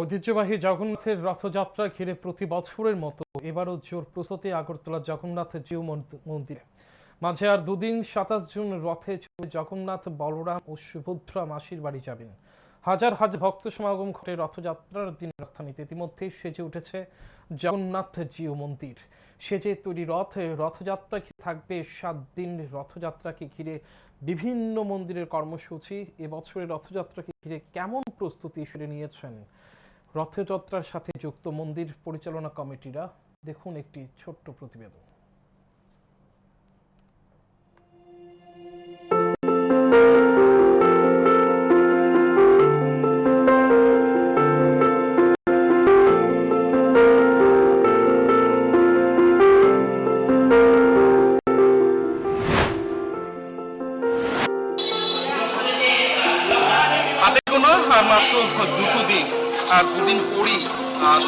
ঐতিহ্যবাহী জগন্নাথের রথযাত্রা ঘিরে প্রতি বছরের মতো এবারও জোর প্রস্তুতি আগরতলা জগন্নাথ জিউ মন্দিরে। মাঝে আর দুদিন সাতাশ জুন রথে চড়ে জগন্নাথ বলরাম ও সুভদ্রা মাসির বাড়ি যাবেন। হাজার হাজার ভক্ত সমাগম ঘটে রথযাত্রার দিন রাজধানীতে। ইতিমধ্যেই সেজে উঠেছে জগন্নাথ জিউ মন্দির। সেজে তৈরি রথ, রথযাত্রা থাকবে? সাত দিন রথযাত্রাকে ঘিরে বিভিন্ন মন্দিরের কর্মসূচি। এবছরের রথযাত্রাকে ঘিরে কেমন প্রস্তুতি সেরে নিয়েছেন রথযাত্রার সাথে যুক্ত মন্দির পরিচালনা কমিটিরা দেখুন একটি ছোট্ট প্রতিবেদন।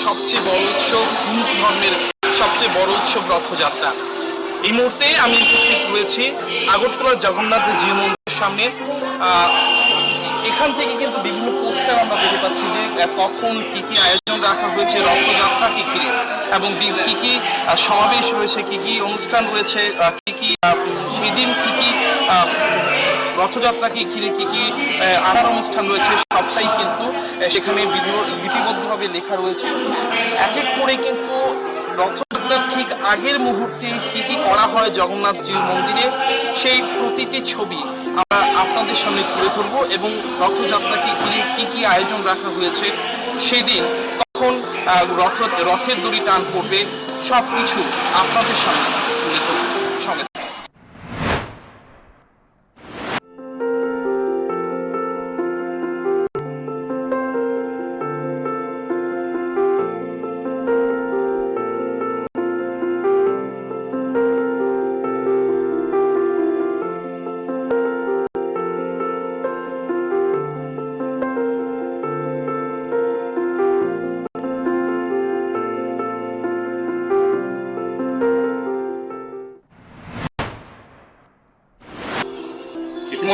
সবচেয়ে বড় উৎসব হিন্দু ধর্মের সবচেয়ে বড় উৎসব রথযাত্রা। এই মুহূর্তে আমি উপস্থিত রয়েছি আগরতলা জগন্নাথ জি মন্দিরের সামনে। এখান থেকে কিন্তু বিভিন্ন পোস্টার আমরা দেখতে পাচ্ছি যে কখন কি কি আয়োজন রাখা হয়েছে রথযাত্রাকে ঘিরে এবং কি কি সমাবেশ রয়েছে, কি কি অনুষ্ঠান রয়েছে কি কি সেদিন কি কি রথযাত্রাকে ঘিরে কি কি আনার অনুষ্ঠান রয়েছে সবটাই কিন্তু সেখানে লিপিবদ্ধভাবে লেখা রয়েছে। এক এক করে কিন্তু রথযাত্রার ঠিক আগের মুহূর্তে কি কি করা হয় জগন্নাথজির মন্দিরে, সেই প্রতিটি ছবি আমরা আপনাদের সামনে তুলে ধরবো এবং রথযাত্রাকে ঘিরে কি কি আয়োজন রাখা হয়েছে সেদিন কখন রথ রথের দড়ি টান পড়বে সব কিছু আপনাদের সামনে তুলে ধরবো। সঙ্গে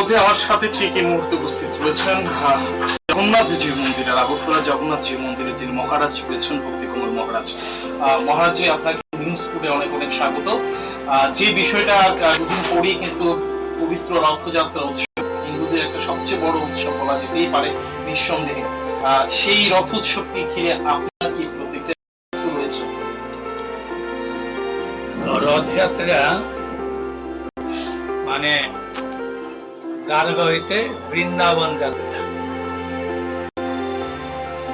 ইতিমধ্যে আমার সাথে ঠিক এই মুহূর্তে উপস্থিত রয়েছেন জগন্নাথ জি মন্দিরের আগরতলা, জগন্নাথ জি মন্দিরের যিনি মহারাজ রয়েছেন ভক্তি কুমার মহারাজ মহারাজজি, আপনাকে নিউজ অনেক অনেক স্বাগত। যে বিষয়টা দুদিন পরেই কিন্তু পবিত্র রথযাত্রা উৎসব, হিন্দুদের একটা সবচেয়ে বড় উৎসব বলা যেতেই পারে নিঃসন্দেহে। সেই রথ উৎসবকে ঘিরে আপনার কি প্রতিক্রিয়া রয়েছে? রথযাত্রা মানে গার্গ হইতে বৃন্দাবন যাত্রা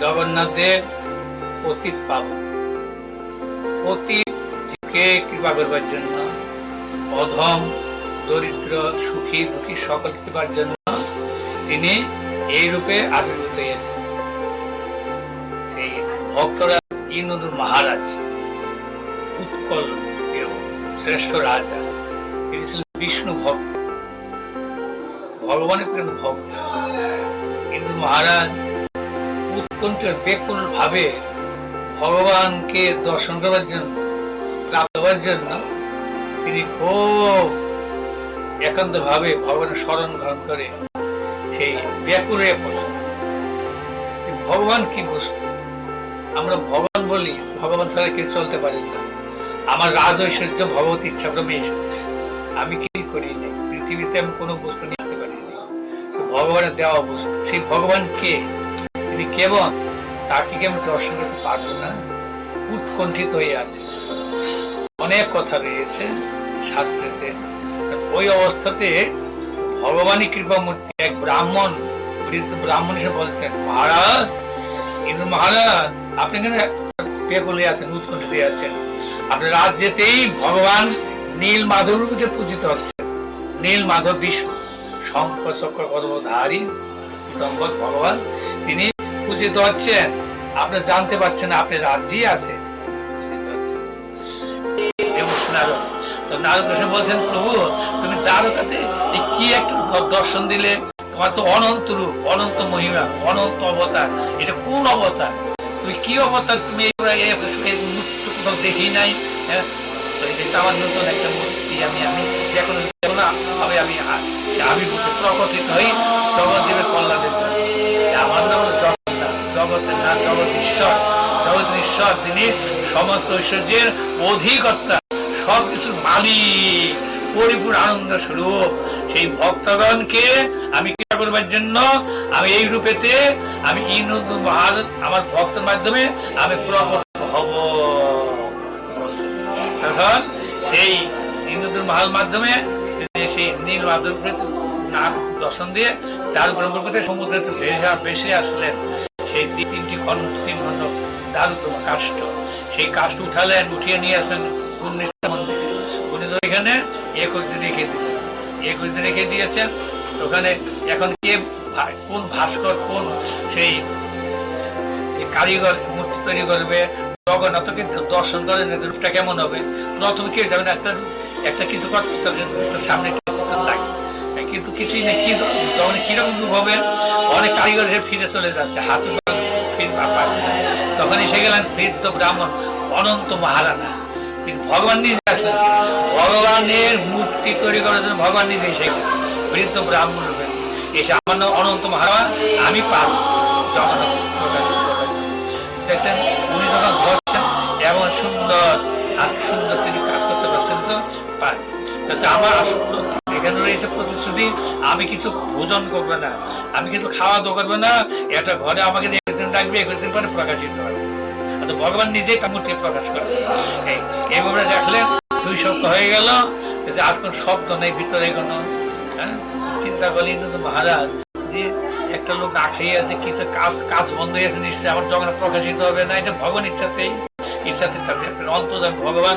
জগন্নাথ দেব অতীত পাবন। অতীতকে কৃপা করবার জন্য, অধম, দরিদ্র, সুখী, দুঃখী সকল কৃপার জন্য তিনি এই রূপে আবির্ভূত হয়েছেন। এই ভক্তরা ইন্দ্র মহারাজ, উৎকল শ্রেষ্ঠ রাজা, তিনি ছিলেন বিষ্ণু ভক্ত। ভগবানের কিন্তু ভক্ত কিন্তু মহারাজ উৎকণ্ঠ বেকুল ভাবে ভগবানকে দর্শন করার জন্য, প্রাপ্ত হওয়ার জন্য তিনি খুব একান্ত ভাবে ভগবানের স্মরণ গ্রহণ করে সেই ব্যাকুরে পড়লেন ভগবান কি বস্তু? আমরা ভগবান বলি, ভগবান ছাড়া কেউ চলতে পারি না। আমার রাজ ঐশ্বর্য ভগবত ইচ্ছা এসেছে। আমি কি করি নাই পৃথিবীতে আমি কোনো বস্তু পারিনি ভগবানের দেওয়া বস্তু। সেই ভগবান কে? তিনি কেমন? তাকে কি আমি দর্শন করতে পারব না? উৎকণ্ঠিত হয়ে আছে। অনেক কথা রয়েছে শাস্ত্রেতে। ওই অবস্থাতে ভগবানই কৃপামূর্তি, এক ব্রাহ্মণ, বৃদ্ধ ব্রাহ্মণ এসে বলছেন, মহারাজ ইন্দ্র মহারাজ, আপনি কেন পেগুলে আছেন, উৎকণ্ঠিত হয়ে আছেন। আপনার রাজ্যেতেই ভগবান নীল মাধব রূপে পূজিত হচ্ছে নীল মাধব বিষ্ণু। শঙ্খ চক্র ভগবান, তিনি পূজিত হচ্ছেন আপনি জানতে পারছেন আপনি রাজ্যেই আছে নারদ। বলছেন, প্রভু, তুমি দ্বারকাতে কি দর্শন দিলে? তোমার তো অনন্ত রূপ, অনন্ত মহিমা, অনন্ত অবতার। এটা কোন অবতার? তুমি কি অবতার? তুমি দেখি নাই হ্যাঁ? আমার নতুন একটা মূর্তি, আমি আমি এখন না হবে আমি আ- আবির্ভূত প্রকটিত হই জগৎদেবের কল্যাণের জন্য। আমার নাম হলো জগন্নাথ। জগতের নাম জগদীশ ঈশ্বর। জগতের ঈশ্বর তিনি সমস্ত ঐশ্বর্যের অধিকর্তা সব কিছুর মালিক, পরিপূর্ণ আনন্দ স্বরূপ। সেই ভক্তগণকে আমি কৃপা করবার জন্য আমি এই রূপেতে আমি ইনুদ মহাল আমার ভক্তের মাধ্যমে আমি প্রকট হব। সেই ইন্দুর মহাল মাধ্যমে সেই নীল মাধব নাম দর্শন দিয়ে তার ব্রহ্মপুত্রে সমুদ্রে ভেসে ভেসে আসলেন সেই তিনটি খন্ড তিন দারুতম কাষ্ট। সেই কাষ্ট উঠালেন উঠিয়ে নিয়ে আসলেন পূর্ণিষ্ঠা মন্দিরে। উনি এখানে একুশ দিন রেখে দিলেন। একুশ দিন রেখে দিয়েছেন। ওখানে এখন কে কোন ভাস্কর, কোন সেই কারিগর, মূর্তি তৈরি করবে, জগন্নাথকে দর্শন করেন রূপটা কেমন হবে? প্রথম কি যাবেন? একটা একটা কিছু করতে সামনে লাগে কিন্তু কিছুই নেই, কিন্তু তখন কীরকম হবে, অনেক কারিগর ফিরে চলে যাচ্ছে, হাতে পাচ্ছে। তখন এসে গেলেন বৃদ্ধ ব্রাহ্মণ অনন্ত মহারানা। কিন্তু ভগবান নিজে আসলেন। ভগবানের মূর্তি তৈরি করার জন্য ভগবান নিজে এসে গেলেন। বৃদ্ধ ব্রাহ্মণ রূপে এসে আমার অনন্ত মহারানা, আমি পারব। করবেন। দেখছেন, উনি যখন ধরছেন এমন সুন্দর আর সুন্দর তিনি যাতে আমার এখানে রয়েছে প্রতিশ্রুতি, আমি কিছু ভোজন করবে না। আমি কিছু খাওয়া দাওয়া করবে না। একটা ঘরে আমাকে একুশ দিন রাখবে একুশ দিন পরে প্রকাশিত হবে। ভগবান নিজেই মূর্তি প্রকাশ করে। এইভাবে দেখলেন দুই সপ্তাহ হয়ে গেল। যে কোনো শব্দ নেই, ভিতরে কোনো হ্যাঁ? চিন্তা করলেন কিন্তু মহারাজ, যে একটা লোক না খেয়ে আছে, কিছু কাজ কাজ বন্ধ হয়ে আছে নিশ্চয়ই আমার জগন্নাথ প্রকাশিত হবে না। এটা ভগবান ইচ্ছাতেই ইচ্ছাতে অন্তর্জান ভগবান।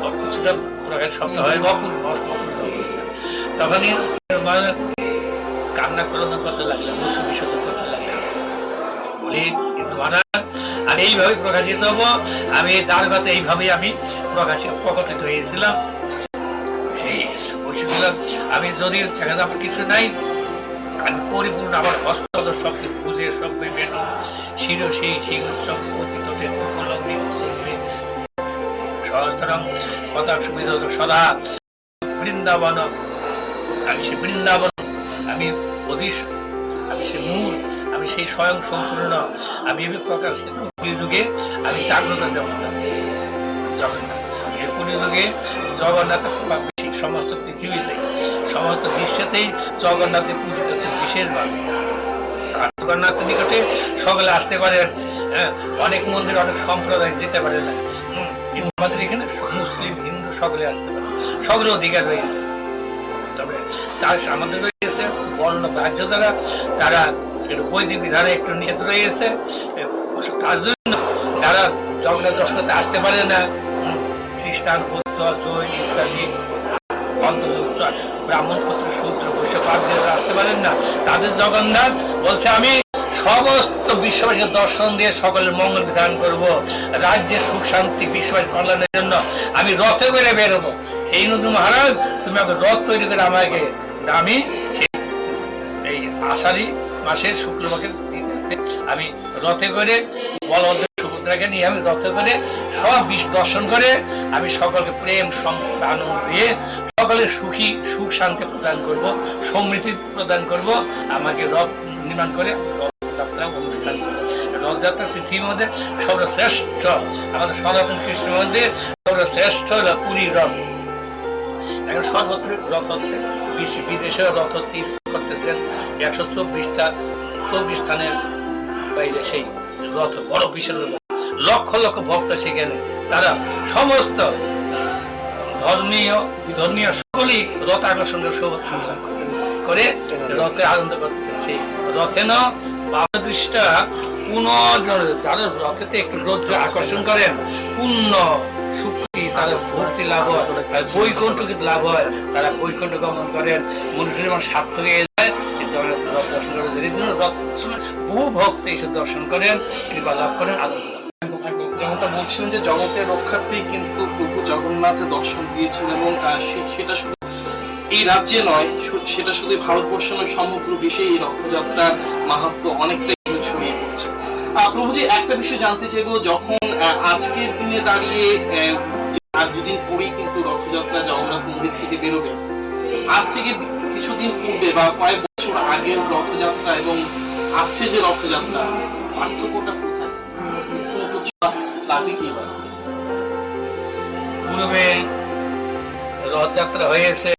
তখনই কান্না করতে করতে আমি এইভাবে প্রকাশিত আমি এই দ্বারকাতে এইভাবেই আমি প্রকাশিত, প্রকটিত হয়েছিলাম। সেই আমি যদি আমার কিছু নাই, আমি পরিপূর্ণ আমার হস্তদ শক্তি বুঝে সব শির সেই শির সব অতীততে উপলব্ধি কথা সুবিধা সদা বৃন্দাবন আমি সে বৃন্দাবন আমি অধীশ আমি সে মূল আমি সেই স্বয়ং সম্পূর্ণ আমি এভাবে প্রকাশিত যুগে আমি জাগ্রত দেবতা জগন্নাথ এই কলিযুগে জগন্নাথ প্রভাব বেশি সমস্ত পৃথিবীতে সমস্ত বিশ্বেতেই জগন্নাথের পূজিত বিশেষভাবে। জগন্নাথের নিকটে সকলে আসতে পারেন হ্যাঁ, অনেক মন্দির অনেক সম্প্রদায় যেতে পারে না। কিন্তু আমাদের এখানে মুসলিম, হিন্দু সকলে আসতে পারে। সকলে অধিকার রয়েছে তবে আমাদের রয়েছে বর্ণ রাজ্য দ্বারা তারা বৈদিক বিধানে একটু নিষেধ রয়েছে তার জন্য তারা জগন্নাথ দর্শন করতে আসতে পারে না। খ্রিস্টান, বৌদ্ধ, জৈন ইত্যাদি অন্তর্ভুক্ত ব্রাহ্মণ পুত্র শূদ্র, বৈশ্য আসতে পারেন না। তাদের জগন্নাথ বলছে, আমি সমস্ত বিশ্ববাসীকে দর্শন দিয়ে সকলের মঙ্গল বিধান করব। রাজ্যের সুখ, শান্তি, বিশ্ববাসী কল্যাণের জন্য আমি রথে করে বেরোবো। এই নদী মহারাজ, তুমি আমাকে রথ তৈরি করে আমাকে আমি এই আষাঢ়ি মাসের শুক্রবারের আমি রথে করে বলভদ্র সুভদ্রাকে নিয়ে আমি রথে করে সব বিষ দর্শন করে আমি সকলকে প্রেম, সম্পদ, আনন্দ দিয়ে সকলে সুখী, সুখ, শান্তি প্রদান করব, সমৃদ্ধি প্রদান করব। আমাকে রথ নির্মাণ করে রথযাত্রা অনুষ্ঠান। রথযাত্রা পৃথিবীর মধ্যে সর্বশ্রেষ্ঠ। আমাদের সনাতন কৃষ্ণের মধ্যে সর্বশ্রেষ্ঠ হলো পুরী রথ। এখন সর্বত্র রথ হচ্ছে। বিদেশে রথ হচ্ছে করতেছেন। একশো চব্বিশটা, চব্বিশ স্থানের বাইরে সেই রথ, বড় বিশাল লক্ষ লক্ষ ভক্ত সেখানে। তারা সমস্ত ধর্মীয় ধর্মীয় সকলেই রথ আকর্ষণের সৌভাগ্য করে রথে আনন্দ করতেছেন। সেই রথে ন পুনর্জন যারা রথেতে একটু রৌদ্র আকর্ষণ করেন। পুণ্য সুক্তি তাদের ভক্তি লাভ হয়। আর বৈকুণ্ঠ কিন্তু লাভ হয়। তারা বৈকুণ্ঠ গমন করেন। মনুষ্যের সার্থক হয়ে যায়। রথ দর্শন করে এই জন্য রথ বহু ভক্ত এসে দর্শন করেন, কৃপা লাভ করেন, আনন্দ যেমনটা বলছিলেন যে জগতের রক্ষার্থে কিন্তু প্রভু জগন্নাথ দর্শন দিয়েছেন এবং সেটা শুধু এই রাজ্যে নয় সেটা শুধু ভারতবর্ষ নয়, সমগ্র বিশ্বে এই রথযাত্রার মাহাত্ম অনেকটাই প্রভুজি একটা বিষয় জানতে চাইব, যখন আজকের দিনে দাঁড়িয়ে আর দুদিন পরেই কিন্তু রথযাত্রা জগন্নাথ মন্দির থেকে বেরোবে আজ থেকে কিছুদিন পূর্বে বা কয়েক বছর আগের রথযাত্রা এবং আসছে যে রথযাত্রা, পার্থক্যটা পূর্বে রথযাত্রা হয়েছে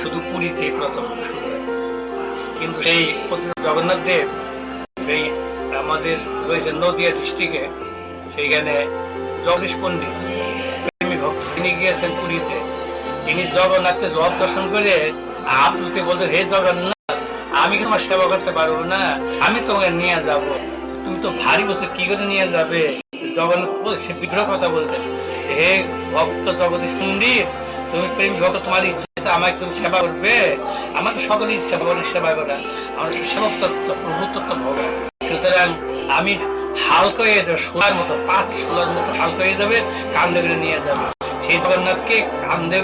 শুধু পুরীতে প্রথম শুরু। কিন্তু সেই জগন্নাথ দেব এই আমাদের রয়েছে নদিয়া ডিস্ট্রিক্টে সেইখানে জগদীশ পণ্ডিত তিনি গিয়েছেন পুরীতে। তিনি জগন্নাথের রথ দর্শন করে আপ্লুতে বলতেন হে জগন্নাথ, আমি কি তোমার সেবা করতে পারব না? আমি তোমাকে নিয়ে যাব। তুমি তো ভারী বছর কি করে নিয়ে যাবে? জগন্নাথ সে বিগ্রহ কথা বলতেন হে ভক্ত জগদীশ পণ্ডিত, তুমি প্রেম ভক্ত, তোমার ইচ্ছা আমাকে তুমি সেবা করবে? আমার তো সকলের ইচ্ছা, ভগবানের সেবা করা। আমার সেবক তত্ত্ব প্রভু তত্ত্ব ভগবান। সুতরাং আমি হালকা হয়ে যাবে সোলার মতো, পাঁচ সোলার মতো হালকা হয়ে যাবে কান্দে নিয়ে যাবে। সেই জগন্নাথকে কান্দে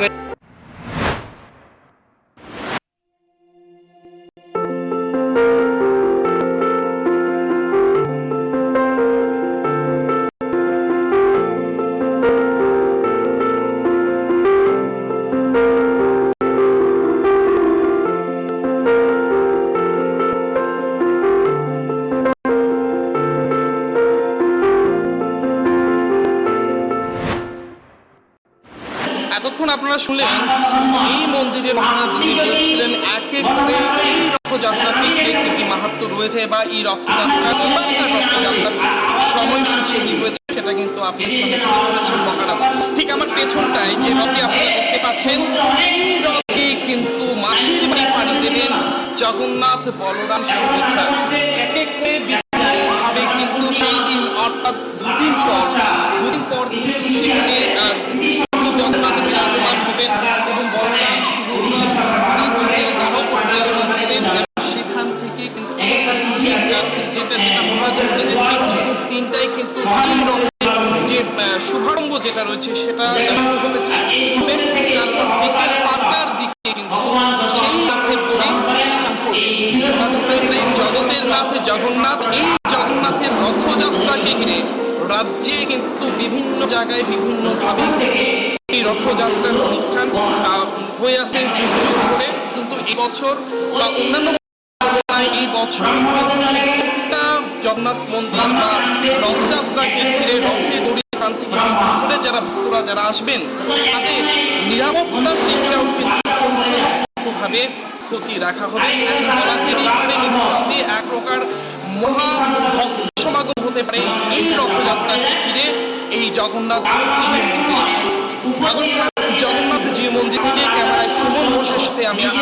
বলছিলেন এক এক করে এই রথযাত্রাতে একটি কি মাহাত্ম রয়েছে বা এই রথযাত্রা এবারকার রথযাত্রার সময়সূচি কি রয়েছে সেটা কিন্তু আপনার সঙ্গে তুলে ধরেছেন মহারাজ ঠিক আমার পেছনটায় যে রথে আপনারা দেখতে পাচ্ছেন, এই রথে কিন্তু মাসির বাড়ি পাড়ি দেবেন জগন্নাথ বলরাম সুভদ্রা। এক এক করে কিন্তু সেই দিন, অর্থাৎ দুদিন পর দুদিন পর কিন্তু সেখানে জগন্নাথ, এই জগন্নাথের রথযাত্রা ঘিরে রাজ্যে কিন্তু বিভিন্ন জায়গায় বিভিন্ন ভাবে এই রথযাত্রার অনুষ্ঠান হয়ে আছে যুগ ধরে কিন্তু এবছর বা অন্যান্য এই বছর জগন্নাথ মন্দির বা রথযাত্রাকে ঘিরে রথে দড়ি করে যারা ভক্তরা যারা আসবেন, তাদের নিরাপত্তার দিকটাও কিন্তু ভাবে ক্ষতি রাখা হবে। এখন এক প্রকার মহা সমাগম হতে পারে এই রথযাত্রাকে ঘিরে এই জগন্নাথ জগন্নাথ জি মন্দির থেকে ক্যামেরায় সুমন ঘোষের সাথে আমি আমি